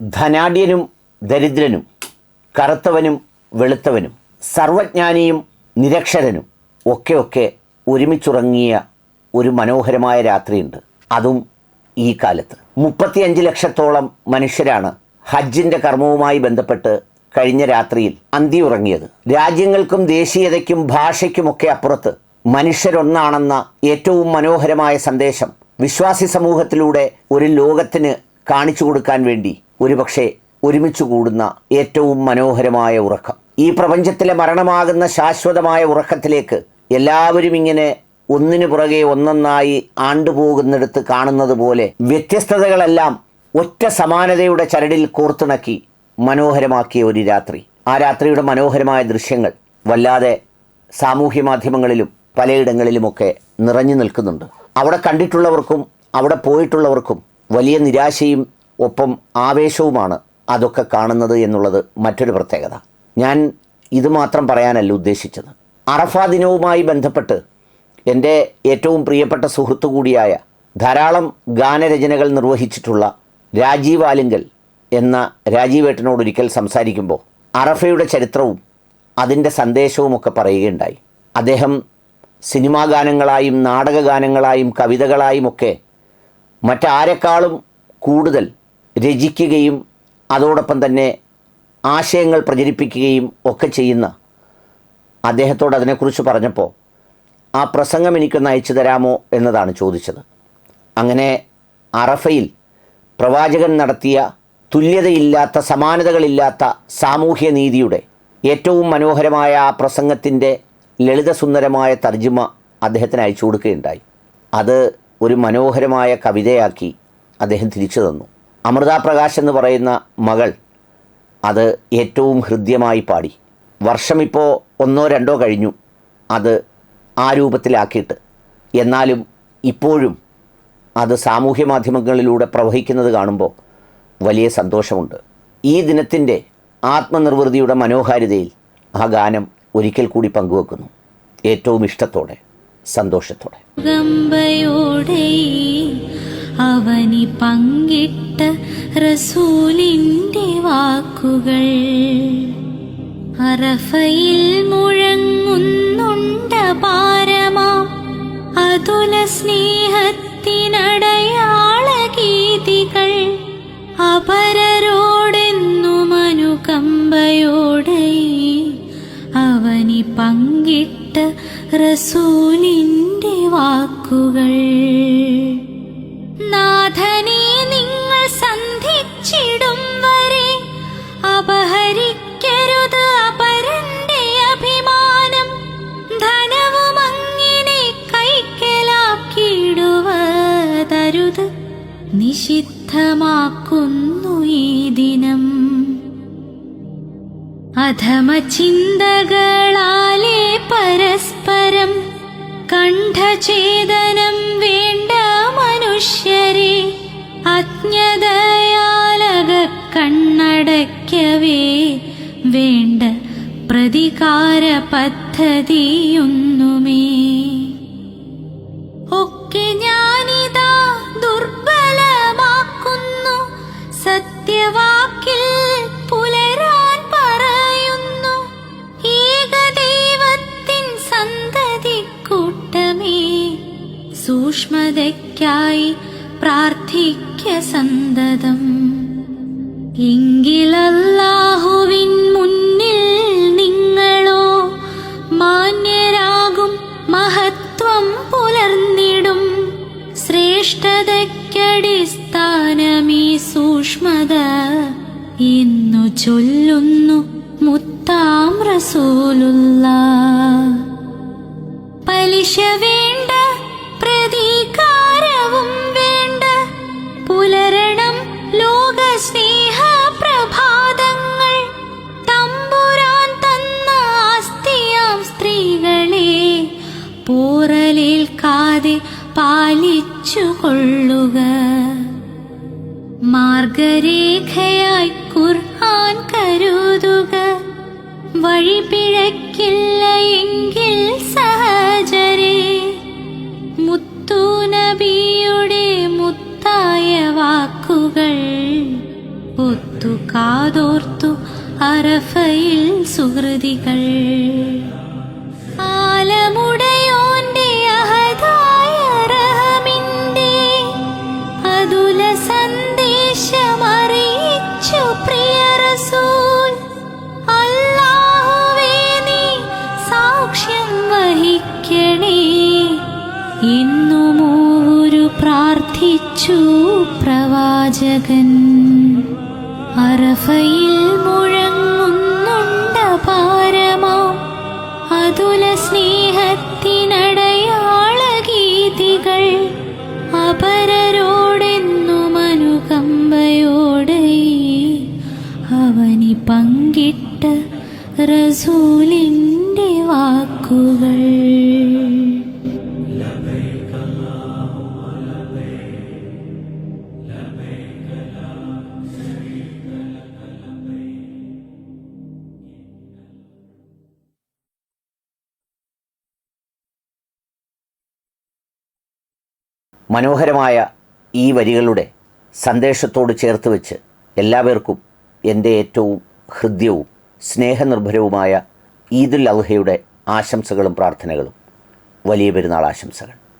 ധനാഢ്യനും ദരിദ്രനും കറുത്തവനും വെളുത്തവനും സർവജ്ഞാനിയും നിരക്ഷരനും ഒക്കെ ഒക്കെ ഒരുമിച്ചുറങ്ങിയ ഒരു മനോഹരമായ രാത്രിയുണ്ട്. അതും ഈ കാലത്ത്. മുപ്പത്തിയഞ്ച് ലക്ഷത്തോളം മനുഷ്യരാണ് ഹജ്ജിന്റെ കർമ്മവുമായി ബന്ധപ്പെട്ട് കഴിഞ്ഞ രാത്രിയിൽ അന്തി ഉറങ്ങിയത് രാജ്യങ്ങൾക്കും ദേശീയതയ്ക്കും ഭാഷയ്ക്കുമൊക്കെ അപ്പുറത്ത് മനുഷ്യരൊന്നാണെന്ന ഏറ്റവും മനോഹരമായ സന്ദേശം വിശ്വാസി സമൂഹത്തിലൂടെ ഒരു ലോകത്തിന് കാണിച്ചു കൊടുക്കാൻ വേണ്ടി ഒരുപക്ഷെ ഒരുമിച്ച് കൂടുന്ന ഏറ്റവും മനോഹരമായ ഉറക്കം. ഈ പ്രപഞ്ചത്തിലെ മരണമാകുന്ന ശാശ്വതമായ ഉറക്കത്തിലേക്ക് എല്ലാവരും ഇങ്ങനെ ഒന്നിനു പുറകെ ഒന്നൊന്നായി ആണ്ടുപോകുന്നിടത്ത് കാണുന്നത് പോലെ വ്യത്യസ്തതകളെല്ലാം ഒറ്റ സമാനതയുടെ ചരടിൽ കോർത്തിണക്കി മനോഹരമാക്കിയ ഒരു രാത്രി. ആ രാത്രിയുടെ മനോഹരമായ ദൃശ്യങ്ങൾ വല്ലാതെ സാമൂഹ്യ മാധ്യമങ്ങളിലും പലയിടങ്ങളിലുമൊക്കെ നിറഞ്ഞു നിൽക്കുന്നുണ്ട്. അവിടെ കണ്ടിട്ടുള്ളവർക്കും അവിടെ പോയിട്ടുള്ളവർക്കും വലിയ നിരാശയും ഒപ്പം ആവേശവുമാണ് അതൊക്കെ കാണുന്നത് എന്നുള്ളത് മറ്റൊരു പ്രത്യേകത. ഞാൻ ഇതുമാത്രം പറയാനല്ല ഉദ്ദേശിച്ചത്. അറഫ ദിനവുമായി ബന്ധപ്പെട്ട് എന്റെ ഏറ്റവും പ്രിയപ്പെട്ട സുഹൃത്തു കൂടിയായ ധാരാളം ഗാനരചനകൾ നിർവഹിച്ചിട്ടുള്ള രാജീവ് ആലിങ്കൽ എന്ന രാജീവേട്ടനോട് ഒരിക്കൽ സംസാരിക്കുമ്പോൾ അറഫയുടെ ചരിത്രവും അതിന്റെ സന്ദേശവും ഒക്കെ പറയുകയുണ്ടായി. അദ്ദേഹം സിനിമാ ഗാനങ്ങളായും നാടക ഗാനങ്ങളായും കവിതകളായും ഒക്കെ മറ്റാരെക്കാളും കൂടുതൽ രചിക്കുകയും അതോടൊപ്പം തന്നെ ആശയങ്ങൾ പ്രചരിപ്പിക്കുകയും ഒക്കെ ചെയ്യുന്ന അദ്ദേഹത്തോട് അതിനെക്കുറിച്ച് പറഞ്ഞപ്പോൾ ആ പ്രസംഗം എനിക്കൊന്ന് അയച്ചു തരാമോ എന്നതാണ് ചോദിച്ചത്. അങ്ങനെ അറഫയിൽ പ്രവാചകൻ നടത്തിയ തുല്യതയില്ലാത്ത സമാനതകളില്ലാത്ത സാമൂഹ്യ നീതിയുടെ ഏറ്റവും മനോഹരമായ ആ പ്രസംഗത്തിന്റെ ലളിതസുന്ദരമായ തർജിമ അദ്ദേഹത്തിന് അയച്ചു കൊടുക്കുകയുണ്ടായി. അത് ഒരു മനോഹരമായ കവിതയാക്കി അദ്ദേഹം തിരിച്ചു തന്നു. അമൃത പ്രകാശ് എന്ന് പറയുന്ന മകൾ അത് ഏറ്റവും ഹൃദ്യമായി പാടി. വർഷം ഇപ്പോൾ ഒന്നോ രണ്ടോ കഴിഞ്ഞു അത് ആ രൂപത്തിലാക്കിയിട്ട്. എന്നാലും ഇപ്പോഴും അത് സാമൂഹ്യ മാധ്യമങ്ങളിലൂടെ പ്രവഹിക്കുന്നത് കാണുമ്പോൾ വലിയ സന്തോഷമുണ്ട്. ഈ ദിനത്തിന്റെ ആത്മനിർവൃതിയുടെ മനോഹാരിതയിൽ ആ ഗാനം ഒരിക്കൽ കൂടി പങ്കുവെക്കുന്നു. ഏറ്റവും ഇഷ്ടത്തോടെ സന്തോഷത്തോടെ. അവനി പങ്കിട്ട റസൂലിന്റെ വാക്കുകൾ. അറഫയിൽ മുഴങ്ങുന്നുണ്ട പാരമാ അതുല സ്നേഹത്തിനടയാള ഗീതികൾ. അപരരോടെന്നു അനുകമ്പയോടെ അവനി പങ്കിട്ട റസൂലിന്റെ വാക്കുകൾ. നിഷിദ്ധമാക്കുന്നു ഈ ദിനം. അധമ ചിന്തകളാലേ പരസ്പരം കണ്ഠചേതനം വേണ്ട മനുഷ്യരെ അജ്ഞതയാലക കണ്ണടയ്ക്കവേ വേണ്ട പ്രതികാര പദ്ധതിയൊന്നുമേ സൂക്ഷ്മതയ്ക്കായി പ്രാർത്ഥിക്ക സന്തതം. എങ്കിലല്ലാഹുവിൻ ശ്രേഷ്ഠതയ്ക്കടിസ്ഥാനമീ സൂക്ഷ്മത എന്നു ചൊല്ലുന്നു മുത്താം റസൂലുള്ള പലിശ വേണ്ട പ്രതീകാരവും വേണ്ട പുലരണം ലോക സ്നേഹ പ്രഭാതങ്ങൾ. തമ്പുരാൻ തന്ന ആസ്തിയാം സ്ത്രീകളെ പോറലേൽക്കാതെ പാലിച്ചു കൊള്ളുക മാർഗരേഖയായി ഖുർആൻ കരുതുക. വഴി പിഴക്കില്ല എങ്കിൽ സഹചരേ മുത്തുനബിയുടെ മുത്തായ വാക്കുകൾ ഒത്തു കാതോർത്തു അറഫയിൽ സുഹൃതികൾ. ആലമുടയോന്റെ എന്നുമൂരു പ്രാർത്ഥിച്ചു പ്രവാചകൻ. അറഫയിൽ മുഴങ്ങുന്നുണ്ട പാരമോ അതുല സ്നേഹത്തിനടയാള ഗീതികൾ അപരരോടെന്നു അനുകമ്പയോടെ അവനി പങ്കിട്ട റസൂലിന്റെ വാക്കുകൾ. മനോഹരമായ ഈ വരികളുടെ സന്ദേശത്തോട് ചേർത്ത് വെച്ച് എല്ലാവർക്കും എന്റെ ഏറ്റവും ഹൃദ്യവും സ്നേഹനിർഭരവുമായ ഈദുൽ അൽഹയുടെ ആശംസകളും പ്രാർത്ഥനകളും. വലിയ പെരുന്നാൾ ആശംസകൾ.